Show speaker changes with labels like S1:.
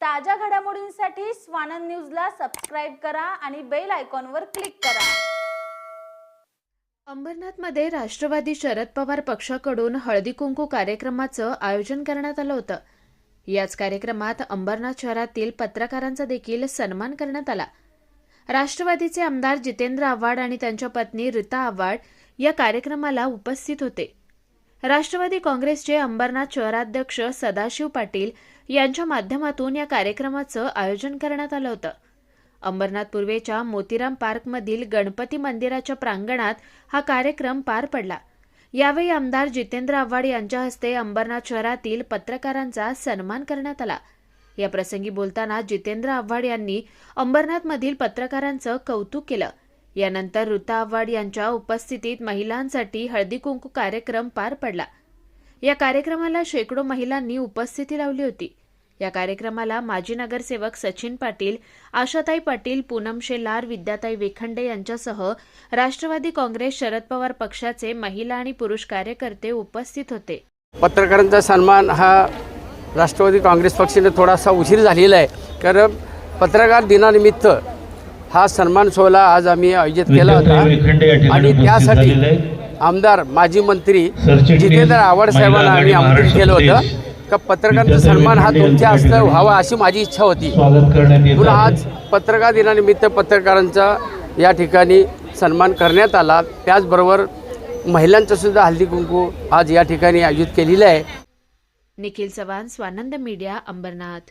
S1: ताज्या घडामोडींसाठी स्वानंद न्यूजला सबस्क्राईब करा आणि बेल आयकॉनवर क्लिक करा.
S2: अंबरनाथमध्ये राष्ट्रवादी शरद पवार पक्षाकडून हळदी कुंकू कार्यक्रमाचं आयोजन करण्यात आलं होतं. याच कार्यक्रमात अंबरनाथ शहरातील पत्रकारांचा देखील सन्मान करण्यात आला. राष्ट्रवादीचे आमदार जितेंद्र आव्हाड आणि त्यांच्या पत्नी रीता आव्हाड या कार्यक्रमाला उपस्थित होते. राष्ट्रवादी काँग्रेसचे अंबरनाथ शहराध्यक्ष सदाशिव पाटील यांच्या माध्यमातून या कार्यक्रमाचं आयोजन करण्यात आलं होतं. अंबरनाथ पूर्वेच्या मोतीराम पार्कमधील गणपती मंदिराच्या प्रांगणात हा कार्यक्रम पार पडला. यावेळी आमदार जितेंद्र आव्हाड यांच्या हस्ते अंबरनाथ शहरातील पत्रकारांचा सन्मान करण्यात आला. या प्रसंगी बोलताना जितेंद्र आव्हाड यांनी अंबरनाथमधील पत्रकारांचं कौतुक केलं. यानंतर ऋता आव्हाड यांच्या उपस्थितीत महिलांसाठी हळदी कुंकू कार्यक्रम पार पडला. या कार्यक्रमाला शेकडो महिलांनी उपस्थिती लावली होती. या कार्यक्रमाला माजी नगरसेवक सचिन पाटील आशाताई पाटील पूनम शेलार विद्याताई वेखंडे यांच्यासह राष्ट्रवादी काँग्रेस शरद पवार पक्षाचे महिला आणि पुरुष कार्यकर्ते उपस्थित होते.
S3: पत्रकारांचा सन्मान हा राष्ट्रवादी काँग्रेस पक्षाने थोडासा उशीर झालेला आहे. कारण पत्रकार दिनानिमित्त हा सन्मान सोहळा आज आम्ही आयोजित केला होता. आणि त्यासाठी आमदार माजी मंत्री जितेंद्र आव्हाड साहेबांना आम्ही आमंत्रित केलं होतं. का पत्रकारांचा सन्मान हा तुमच्या हस्ते व्हावा अशी माझी इच्छा होती.
S4: आहे.
S3: आज पत्रकार दिनानिमित्त पत्रकारांचा या ठिकाणी सन्मान करण्यात आला. त्याचबरोबर महिलांचं सुद्धा हल्दी कुंकू आज या ठिकाणी आयोजित केलेलं आहे.
S2: निखिल चव्हाण स्वानंद मीडिया अंबरनाथ.